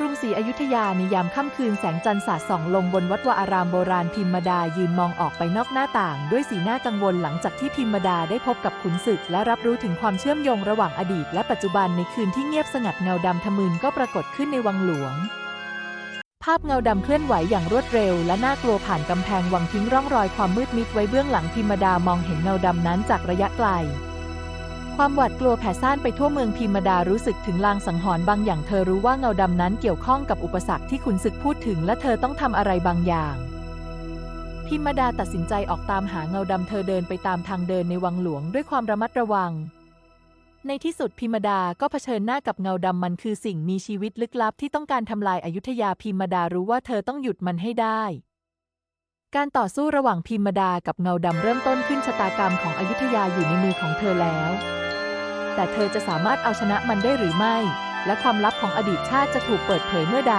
รุงศรีอยุธยาในยามค่ำคืนแสงจันทร์สาดส่องลงบนวัดวาอารามโบราณพิมดายืนมองออกไปนอกหน้าต่าง ด้วยสีหน้ากังวลหลังจากที่พิมดาได้พบกับขุนศึก และรับรู้ถึงความเชื่อมโยงระหว่างอดีต และปัจจุบันในคืนที่เงียบสงัดเงาดำทะมึนก็ปรากฏขึ้นในวังหลวง ภาพเงาดำเคลื่อนไหวอย่างรวดเร็ว และน่ากลัวผ่านกำแพงวังทิ้งร่องรอยความมืดมิดไว้เบื้องหลังพิมดามองเห็นเงาดำนั้นจากระยะไกล ความหวาดกลัวแผ่ซ่านไปทั่วเมืองพิมดารู้สึกถึงลางสังหรณ์บางอย่างเธอรู้ว่าเงาดำนั้นเกี่ยวข้องกับอุปสรรคที่ขุนศึกพูดถึงและเธอต้องทำอะไรบางอย่างพิมดาตัดสินใจออกตามหาเงาดำเธอเดินไปตามทางเดินในวังหลวงด้วยความระมัดระวัง ในที่สุดพิมดาก็เผชิญหน้ากับเงาดำมันคือสิ่งมีชีวิตลึกลับที่ต้องการทำลายอายุธยาพิมดารู้ว่าเธอต้องหยุดมันให้ได้ การต่อสู้ระหว่างพิมดากับเงาดำเริ่มต้นขึ้นชะตากรรมของอยุธยาอยู่ในมือของเธอแล้ว แต่เธอจะสามารถเอาชนะมันได้หรือไม่ และความลับของอดีตชาติจะถูกเปิดเผยเมื่อใด